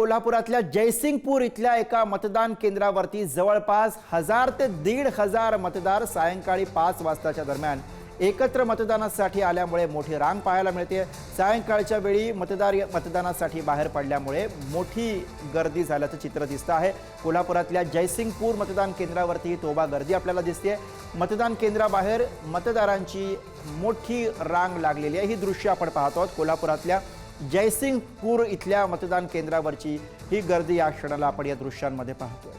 कोल्हापुरातल्या जयसिंगपूर इथल्या एका मतदान केंद्रावरती जवळपास हजार ते दीड हजार मतदार सायंकाळी पाच वाजताच्या दरम्यान एकत्र मतदानासाठी आल्यामुळे मोठी रांग पाहायला मिळते. सायंकाळच्या वेळी मतदार मतदानासाठी बाहेर पडल्यामुळे मोठी गर्दी झाल्याचं चित्र दिसतं आहे. कोल्हापुरातल्या जयसिंगपूर मतदान केंद्रावरती तोबा गर्दी आपल्याला दिसते मतदान केंद्राबाहेर मतदारांची मोठी रांग लागलेली आहे. ही दृश्य आपण पाहतो आहोत. कोल्हापुरातल्या जयसिंगपूर इथल्या मतदान केंद्रावरची ही गर्दी या क्षणाला आपण या दृश्यांमध्ये पाहतोय.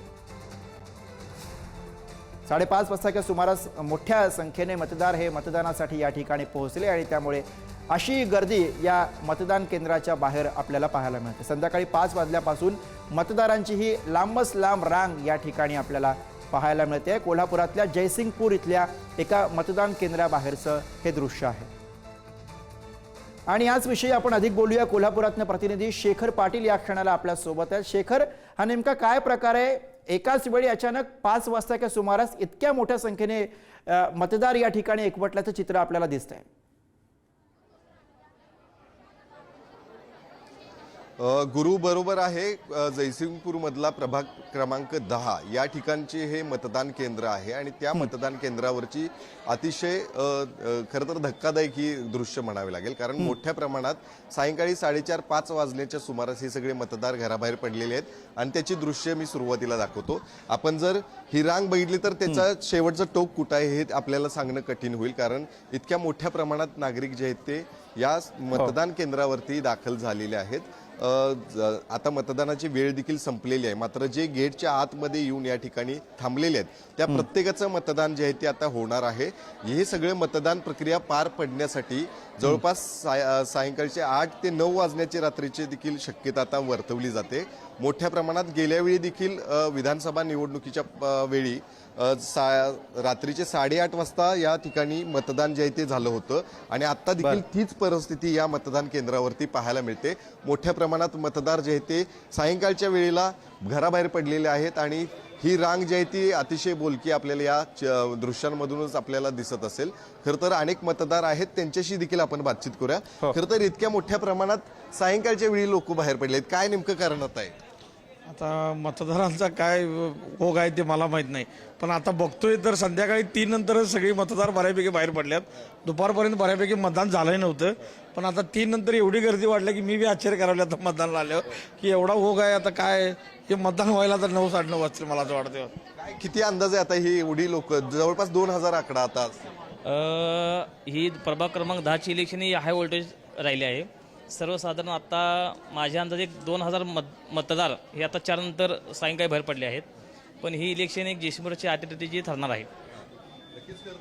साडेपाच वाजताच्या सुमारास मोठ्या संख्येने मतदार हे मतदानासाठी या ठिकाणी पोहोचले आणि त्यामुळे अशी गर्दी या मतदान केंद्राच्या बाहेर आपल्याला पाहायला मिळते. संध्याकाळी पाच वाजल्यापासून मतदारांची ही लांबच लांब रांग या ठिकाणी आपल्याला पाहायला मिळते. कोल्हापुरातल्या जयसिंगपूर इथल्या एका मतदान केंद्राबाहेरचं हे दृश्य आहे. आणि याच विषयी आपण अधिक बोलूया. कोल्हापुरातनं प्रतिनिधी शेखर पाटील या क्षणाला आपल्यासोबत आहेत. शेखर हा नेमका काय प्रकार आहे? एकाच वेळी अचानक पाच वाजताच्या सुमारास इतक्या मोठ्या संख्येने मतदार या ठिकाणी एकवटल्याचं चित्र आपल्याला दिसत आहे गुरु बरोबर आहे जयसिंगपूरमधला प्रभाग क्रमांक दहा. या ठिकाणचे हे मतदान केंद्र आहे आणि त्या मतदान केंद्रावरची अतिशय खरं तर धक्कादायक ही दृश्य म्हणावे लागेल. कारण मोठ्या प्रमाणात सायंकाळी साडेचार पाच वाजण्याच्या सुमारास हे सगळे मतदार घराबाहेर पडलेले आहेत आणि त्याची दृश्य मी सुरुवातीला दाखवतो. आपण जर ही रांग बघितली तर त्याचा शेवटचं टोक कुठं आहे हे आपल्याला सांगणं कठीण होईल. कारण इतक्या मोठ्या प्रमाणात नागरिक जे आहेत ते या मतदान केंद्रावरती दाखल झालेले आहेत. आता मतदानाची वेळ देखील संपलेली आहे. मात्र जे गेटच्या आतमध्ये येऊन या ठिकाणी थांबलेले आहेत त्या प्रत्येकाचं मतदान जे आहे ते आता होणार आहे. हे सगळे मतदान प्रक्रिया पार पडण्यासाठी जवळपास साय सायंकाळचे आठ ते नऊ वाजण्याची रात्रीची देखील शक्यता आता वर्तवली जाते. मोठ्या प्रमाणात गेल्या वेळी देखील विधानसभा निवडणुकीच्या वेळी सा रात्रीचे साडेआठ वाजता या ठिकाणी मतदान जे आहे ते झालं होतं. आणि आता देखील तीच परिस्थिती या मतदान केंद्रावरती पाहायला मिळते. मोठ्या प्रमाणात मतदार जे आहेत ते सायंकाळच्या वेळेला घराबाहेर पडलेले आहेत आणि ही रांग जी आहे ती अतिशय बोलकी आपल्याला या दृश्यांमधूनच आपल्याला दिसत असेल. खरं तर अनेक मतदार आहेत त्यांच्याशी देखील आपण बातचीत करूया. खरं तर इतक्या मोठ्या प्रमाणात सायंकाळच्या वेळी लोक बाहेर पडले आहेत. काय नेमकं कारण आता आहे? आता मतदारांचा काय ओघ आहे ते मला माहीत नाही. पण आता बघतोय तर संध्याकाळी तीन नंतरच सगळी मतदार बऱ्यापैकी बाहेर पडल्यात. दुपारपर्यंत बऱ्यापैकी मतदान झालंही नव्हतं. पण आता तीन नंतर एवढी गर्दी वाढली की मी बी आश्चर्य करावलं आता मतदानाला आल्यावर की एवढा ओघ आहे आता काय हे मतदान व्हायला तर नऊ साडेनऊ वाजतील मला असं वाटतं काय किती अंदाज आहे आता ही एवढी लोक? जवळपास दोन हजार आकडा आता. अ, ही प्रभाग क्रमांक दहाची इलेक्शन ही हाय व्होल्टेज राहिली आहे. सर्वसाधारण आता माझ्या अंदाजे एक दोन हजार मत मतदार हे आता चार नंतर सायंकाळी बाहेर पडले आहेत. पण ही इलेक्शन एक जयशंभरची अटीतटीची ठरणार आहे.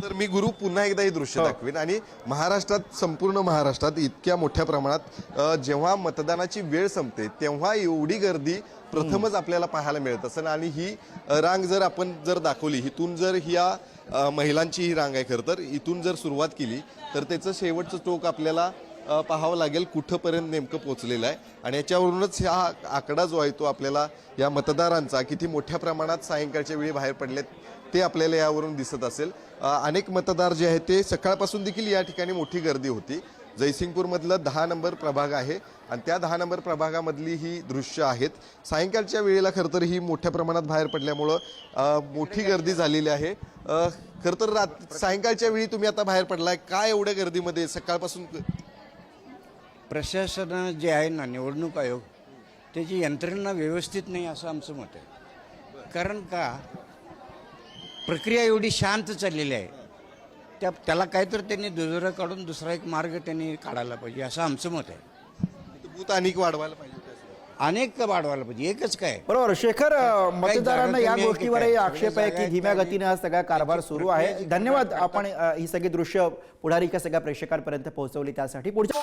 तर मी गुरु पुन्हा एकदा हे दृश्य दाखवेन. आणि महाराष्ट्रात संपूर्ण महाराष्ट्रात इतक्या मोठ्या प्रमाणात जेव्हा मतदानाची वेळ संपते तेव्हा एवढी गर्दी प्रथमच आपल्याला पाहायला मिळत असेल. आणि ही रांग जर आपण जर दाखवली इथून जर ह्या महिलांची ही रांग आहे खरं तर इथून जर सुरुवात केली तर त्याचं शेवटचं टोक आपल्याला पाहावं लागेल कुठंपर्यंत नेमकं पोहोचलेलं आहे. आणि याच्यावरूनच हा आकडा जो आहे तो आपल्याला या मतदारांचा किती मोठ्या प्रमाणात सायंकाळच्या वेळी बाहेर पडलेत ते आपल्याला यावरून दिसत असेल. अनेक मतदार जे आहेत ते सकाळपासून देखील या ठिकाणी मोठी गर्दी होती. जयसिंगपूरमधलं दहा नंबर प्रभाग आहे आणि त्या दहा नंबर प्रभागामधली ही दृश्य आहेत. सायंकाळच्या वेळेला खरं तर ही मोठ्या प्रमाणात बाहेर पडल्यामुळं मोठी गर्दी झालेली आहे. खरं तर रात सायंकाळच्या वेळी तुम्ही आता बाहेर पडलाय. काय एवढ्या गर्दीमध्ये सकाळपासून प्रशासन जे आहे ना निवडणूक आयोग त्याची यंत्रणा व्यवस्थित नाही असं आमचं मत आहे. कारण का? प्रक्रिया एवढी शांत चाललेली आहे. त्या त्याला काहीतरी त्यांनी दुजोरा काढून दुसरा एक मार्ग त्यांनी काढायला पाहिजे असं आमचं मत आहे. बूथ अनेक वाढवायला पाहिजे. अनेक वाढवायला पाहिजे. एकच काय? बरोबर. शेखर मतदारांना या गोष्टीवरही? आक्षेप आहे की धीम्या गतीने हा सगळा कारभार सुरू आहे. धन्यवाद. आपण ही सगळी दृश्य पुढारीच्या सगळ्या प्रेक्षकांपर्यंत पोहोचवली त्यासाठी. पुढच्या